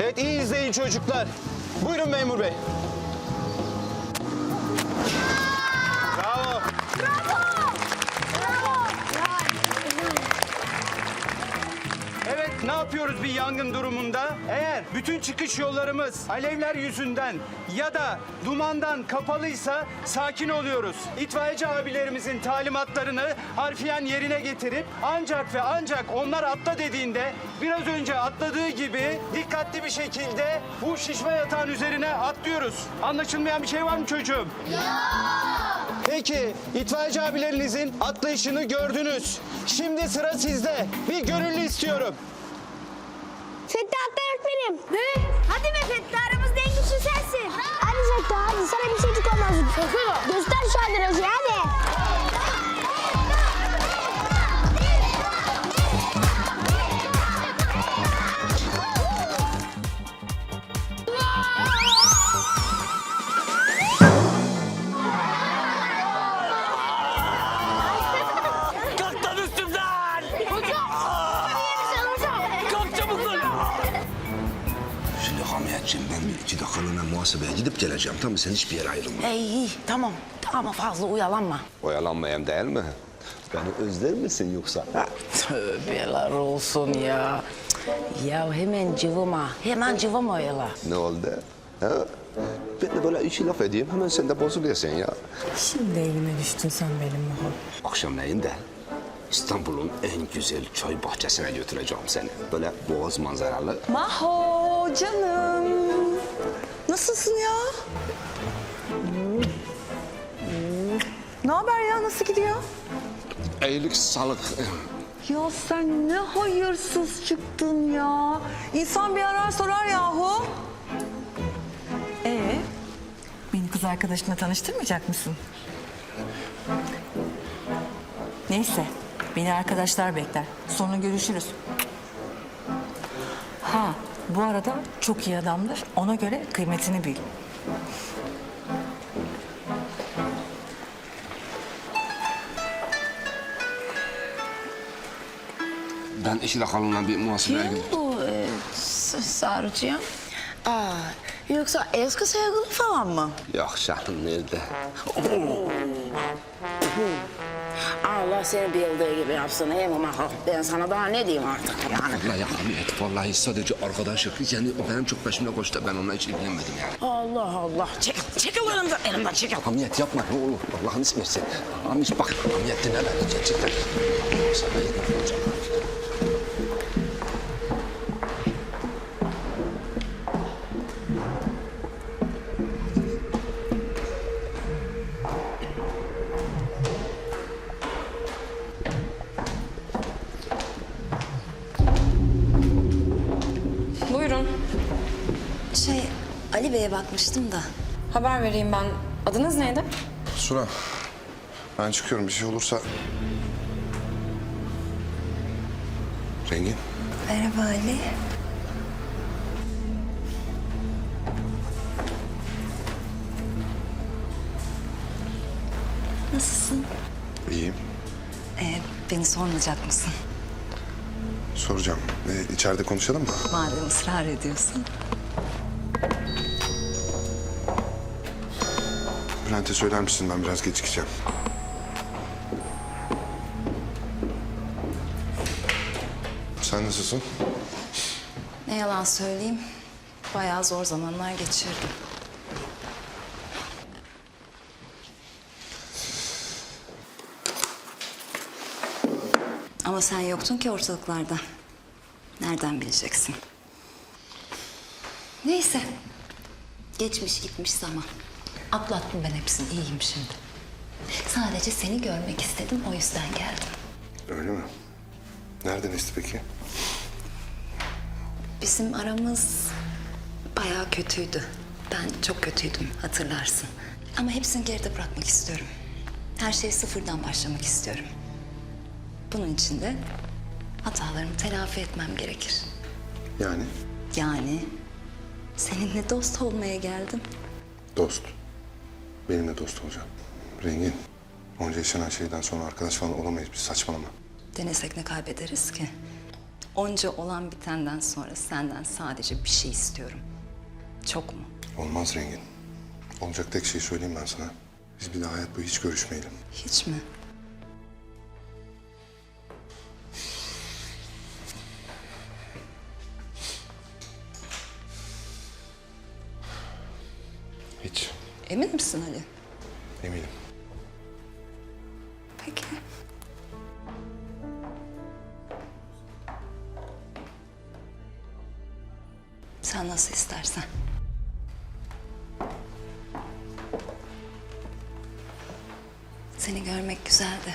Evet iyi izleyin çocuklar. Buyurun memur bey. Ne yapıyoruz bir yangın durumunda? Eğer bütün çıkış yollarımız alevler yüzünden ya da dumandan kapalıysa sakin oluyoruz. İtfaiyeci abilerimizin talimatlarını harfiyen yerine getirip ancak ve ancak onlar atla dediğinde biraz önce atladığı gibi dikkatli bir şekilde bu şişme yatağın üzerine atlıyoruz. Anlaşılmayan bir şey var mı çocuğum? Peki, itfaiyeci abilerinizin atlayışını gördünüz. Şimdi sıra sizde. Bir gönüllü istiyorum. Fettah öğretmenim. Ne? Hadi be Fettah aramızda en güçlü sensin. Hadi Fettah hadi sana bir şeycik olmaz. Göster şu adresi hadi. Şimdi ben bir iki dakikalığına muhasebeye gidip geleceğim. Tamam mı? Sen hiçbir yere ayrılma. İyi iyi tamam ama fazla uyalanma. Oyalanmayayım değil mi? Beni özler misin yoksa? Ha? Tövbeler olsun ya. Ya hemen cıvıma, hemen cıvıma öyle. Ne oldu? Ha? Ben de böyle iki laf edeyim hemen sen de bozuluyorsun ya. Şimdi elime düştün sen benim Maho. Akşamleyin de İstanbul'un en güzel çay bahçesine götüreceğim seni. Böyle boğaz manzaralı. Maho canım. Nasılsın ya? Ne haber ya? Nasıl gidiyor? Eğilik sağlık. Ya sen ne hayırsız çıktın ya. İnsan bir arar sorar yahu. Ee, beni kız arkadaşına tanıştırmayacak mısın? Neyse, beni arkadaşlar bekler. Sonra görüşürüz. Bu arada çok iyi adamdır. Ona göre kıymetini bil. Ben iki dakikalığına bir muhasebeye Kim gidip... bu e, S-? Aa, yoksa eski sevgili falan mı? Yok canım nerede? Allah seni bildiği gibi yapsın ey Maho. Ben sana daha ne diyeyim artık yani. Vallahi Hamiyet vallahi sadece arkadaşlık. Yani o benim çok peşimde koştu. Ben onunla hiç ilgilenmedim yani. Allah Allah. Çekil, çekil elimden, elimden çekil. Hamiyet yapma ne olur. Allah'ını seversen. Hamiyet bak Hamiyet dinle gerçekten. Sana yapacağım. Buyurun. Bey'e bakmıştım da. Haber vereyim ben. Adınız neydi? Suna, ben çıkıyorum. Bir şey olursa... Rengin, Merhaba Ali. Nasılsın? iyiyim. Ee, beni sormayacak mısın? Soracağım. Ee, içeride konuşalım mı? Madem ısrar ediyorsun. Bülent'e söyler misin? Ben biraz gecikeceğim. Sen nasılsın? Ne yalan söyleyeyim. Bayağı zor zamanlar geçirdim. Ama sen yoktun ki ortalıklarda. Nereden bileceksin? Neyse. Geçmiş gitmiş zaman. Atlattım ben hepsini. iyiyim şimdi. Sadece seni görmek istedim. O yüzden geldim. Öyle mi? Nereden esti peki? Bizim aramız bayağı kötüydü. Ben çok kötüydüm hatırlarsın. Ama hepsini geride bırakmak istiyorum. Her şeyi sıfırdan başlamak istiyorum. Bunun için de hatalarımı telafi etmem gerekir. Yani Yani seninle dost olmaya geldim. dost. Benimle dost olacaksın. Rengin, onca yaşanan şeyden sonra arkadaş falan olamayız biz. Saçmalama. Denesek ne kaybederiz ki? Onca olan bitenden sonra senden sadece bir şey istiyorum. Çok mu? Olmaz Rengin. Olacak tek şeyi söyleyeyim ben sana. Biz bir daha hayat boyu hiç görüşmeyelim. Hiç mi? Hiç. Emin misin Ali? Eminim. Peki. Sen nasıl istersen. Seni görmek güzeldi.